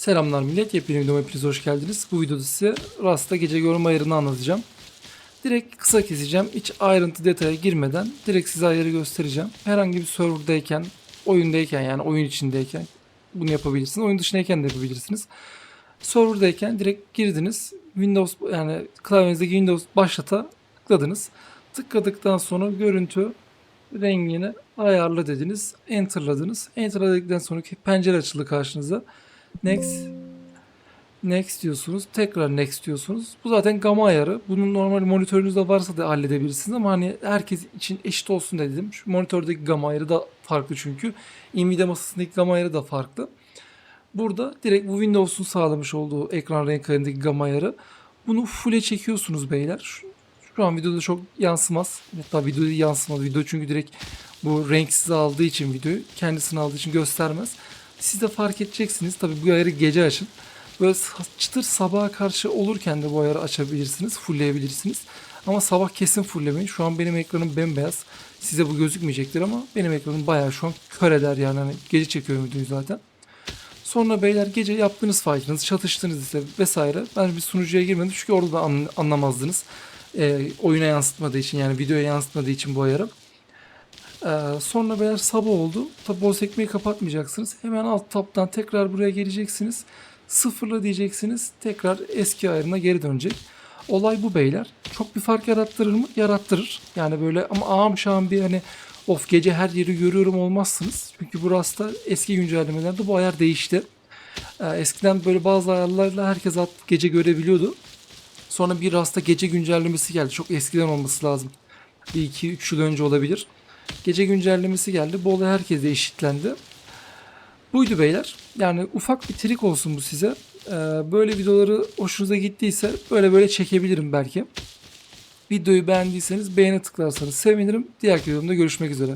Selamlar millet. Yepyeni videoma hepiniz hoş geldiniz. Bu videoda size Rasta gece görme ayarını anlatacağım. Direkt kısa keseceğim. Hiç ayrıntı detaya girmeden direkt size ayarı göstereceğim. Herhangi bir serverdayken, oyundayken yani oyun içindeyken bunu yapabilirsiniz. Oyun dışındayken de yapabilirsiniz. Serverdayken direkt girdiniz. Windows yani klavyenizdeki Windows başlata tıkladınız. Tıkladıktan sonra görüntü rengini ayarla dediniz. Enter'ladınız. Enter'ladıktan sonra pencere açıldı karşınıza. Next. Next diyorsunuz. Tekrar next diyorsunuz. Bu zaten gamma ayarı. Bunun normal monitörünüzde varsa da halledebilirsiniz ama hani herkes için eşit olsun dedim. Şu monitördeki gamma ayarı da farklı çünkü. Nvidia masasındaki gamma ayarı da farklı. Burada direkt bu Windows'un sağlamış olduğu ekran renk ayarındaki gamma ayarı. Bunu full'e çekiyorsunuz beyler. Şu, şu an videoda çok yansımaz. Hatta videoda yansımaz. Video çünkü direkt bu renksiz aldığı için videoyu kendisini aldığı için göstermez. Siz de fark edeceksiniz. Tabi bu ayarı gece açın. Böyle çıtır sabaha karşı olurken de bu ayarı açabilirsiniz. Fullleyebilirsiniz. Ama sabah kesin fulllemeyin. Şu an benim ekranım bembeyaz. Size bu gözükmeyecektir ama benim ekranım bayağı şu an kör eder yani. Hani gece çekiyorum videoyu zaten. Sonra beyler gece yaptığınız fight'ınız, çatıştınız ise vesaire. Ben bir sunucuya girmedim çünkü orada da an- anlamazdınız. Ee, oyuna yansıtmadığı için yani videoya yansıtmadığı için bu ayarı. Ee, sonra beyler sabah oldu. Tabi o sekmeyi kapatmayacaksınız. Hemen alt tabdan tekrar buraya geleceksiniz. Sıfırla diyeceksiniz. Tekrar eski ayarına geri dönecek. Olay bu beyler. Çok bir fark yarattırır mı? Yarattırır. Yani böyle ama ağam şahım bir hani of gece her yeri görüyorum olmazsınız. Çünkü bu rasta eski güncellemelerde bu ayar değişti. Ee, eskiden böyle bazı ayarlarla herkes at gece görebiliyordu. Sonra bir rasta gece güncellemesi geldi. Çok eskiden olması lazım. Bir iki üç yıl önce olabilir. Gece güncellemesi geldi. Bu olay herkese eşitlendi. Buydu beyler. Yani ufak bir trik olsun bu size. Ee, böyle videoları hoşunuza gittiyse böyle böyle çekebilirim belki. Videoyu beğendiyseniz beğene tıklarsanız sevinirim. Diğer videomda görüşmek üzere.